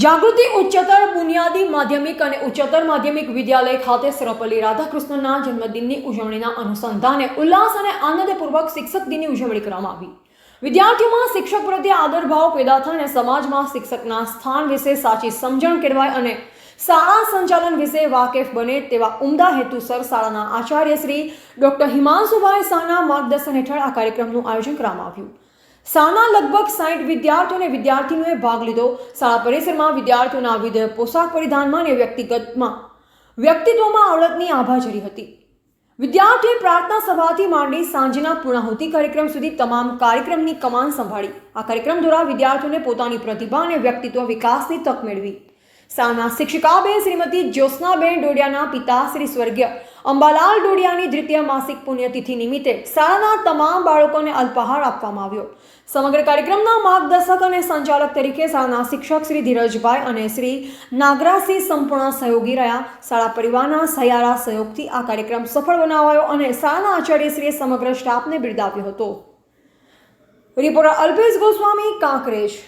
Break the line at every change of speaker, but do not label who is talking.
જાગૃતિ ઉચ્ચતર બુનિયાદી માધ્યમિક અને ઉચ્ચતર માધ્યમિક વિદ્યાલય ખાતે સર્વપલ્લી રાધાકૃષ્ણના જન્મદિનની ઉજવણીના અનુસંધાને ઉલ્લાસ અને આનંદપૂર્વક શિક્ષક દિનની ઉજવણી કરવામાં આવી. વિદ્યાર્થીઓમાં શિક્ષક પ્રત્યે આદરભાવ પેદા થાય અને સમાજમાં શિક્ષકના સ્થાન વિશે સાચી સમજણ કેળવાય અને શાળા સંચાલન વિશે વાકેફ બને તેવા ઉમદા હેતુસર શાળાના આચાર્ય શ્રી ડોક્ટર હિમાંશુભાઈ શાહના માર્ગદર્શન હેઠળ આ કાર્યક્રમનું આયોજન કરવામાં આવ્યું. શાળાના લગભગ સાઠ વિદ્યાર્થીઓ અને વિદ્યાર્થીનીઓએ ભાગ લીધો. શાળા પરિસરમાં વિદ્યાર્થીઓના વિવિધ પોશાક પરિધાનમાં અને વ્યક્તિગતમાં વ્યક્તિત્વમાં આવડતની આભા જરી હતી. વિદ્યાર્થીઓએ પ્રાર્થના સભાથી માંડી સાંજના પૂર્ણાહુતિ કાર્યક્રમ સુધી તમામ કાર્યક્રમની કમાન સંભાળી. આ કાર્યક્રમ દ્વારા વિદ્યાર્થીઓને પોતાની પ્રતિભા અને વ્યક્તિત્વ વિકાસની તક મેળવી. શાળાના શિક્ષિકાબેન શ્રીમતી જ્યોત્સનાબેન ડોડિયાના પિતા શ્રી સ્વર્ગીય અંબાલાલ ડોડિયાની દ્વિતીય માસિક પુણ્યતિથિ નિમિત્તે શાળાના તમામ બાળકોને અલ્પાહાર આપવામાં આવ્યો. સમગ્ર કાર્યક્રમના માર્ગદર્શક અને સંચાલક તરીકે શાળાના શિક્ષક શ્રી ધીરજભાઈ અને શ્રી નાગરાજસિંહ સંપૂર્ણ સહયોગી રહ્યા. શાળા પરિવારના સહિયારા સહયોગથી આ કાર્યક્રમ સફળ બનાવાયો અને શાળાના આચાર્યશ્રીએ સમગ્ર સ્ટાફને બિરદાવ્યો હતો. રિપોર્ટર અલ્પેશ ગોસ્વામી, કાંકરેજ.